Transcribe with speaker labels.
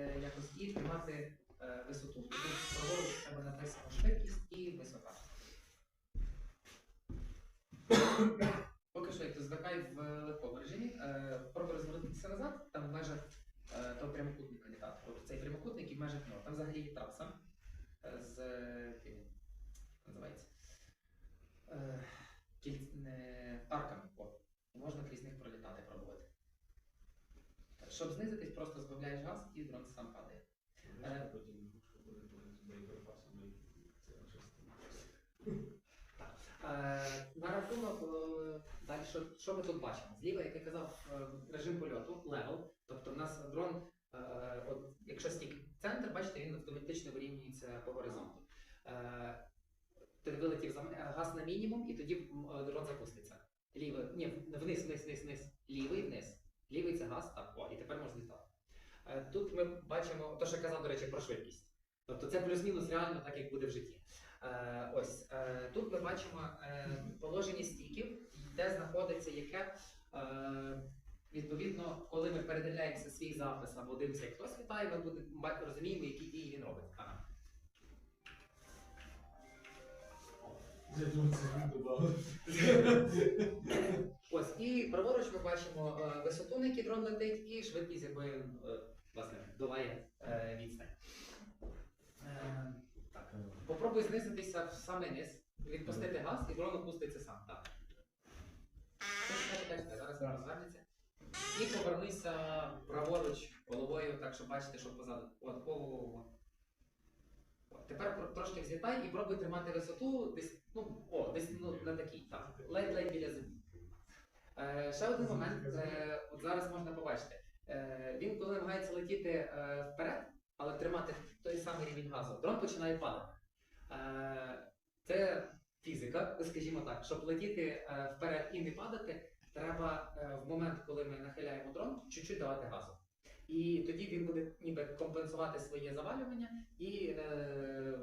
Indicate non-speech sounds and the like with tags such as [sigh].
Speaker 1: е, якось і тримати е, висоту. Тут праворуч у написано швидкість і висота. Поки що, як ти звикай в легкому режимі, е, пробуй розвернутися назад, там в межах е, того прямокутника літати. Тобто цей прямокутник і в межах нього. Там взагалі траса е, з е, називається. Е, кіль... не, арками. О. І можна крізь них пролітати, пробувати. Щоб знизитись, просто збавляєш газ і дрон сам падає. Е. Е, на рахунок е, далі, що, що ми тут бачимо? Зліва, як я казав, е, режим польоту, левел. Тобто в нас дрон, е, от, якщо стік центр, бачите, він автоматично вирівнюється по горизонту. Е, ти вилетів за газ на мінімум, і тоді дрон запуститься. Лівий, ні, вниз, вниз, вниз, вниз. Лівий вниз. Лівий це газ, так, о, і тепер можна злітати. Е, тут ми бачимо, то, що я казав, до речі, про швидкість. Тобто це плюс-мінус реально так, як буде в житті. Е, ось е, тут ми бачимо е, положення стіків, де знаходиться яке. Е, відповідно, коли ми передивляємося свій запис або дивимося, як хтось літає, ми буде, ба- розуміємо, які дії він робить. Ага.
Speaker 2: Я думаю, це [laughs] він добавив.
Speaker 1: Ось, і праворуч ми бачимо е, висоту, на якій дрон летить, і швидкість, якою він е, власне, долає е, відстань. Так. Попробуй знизитися в самий низ, відпустити газ, і дрон опуститься сам. Так. Зараз розвернеться. І повернися праворуч головою, так щоб бачити, що позаду. От, о, о, о. Тепер трошки взлітай і пробуй тримати висоту десь, ну, о, десь ну, на такій, так. Ледь-ледь біля землі. Е, ще один момент, е, от зараз можна побачити. Е, він, коли намагається летіти е, вперед, але тримати той самий рівень газу, дрон починає падати. Е, це фізика, скажімо так. Щоб летіти е, вперед і не падати, треба е, в момент, коли ми нахиляємо дрон, чуть-чуть давати газу. І тоді він буде ніби компенсувати своє завалювання і е,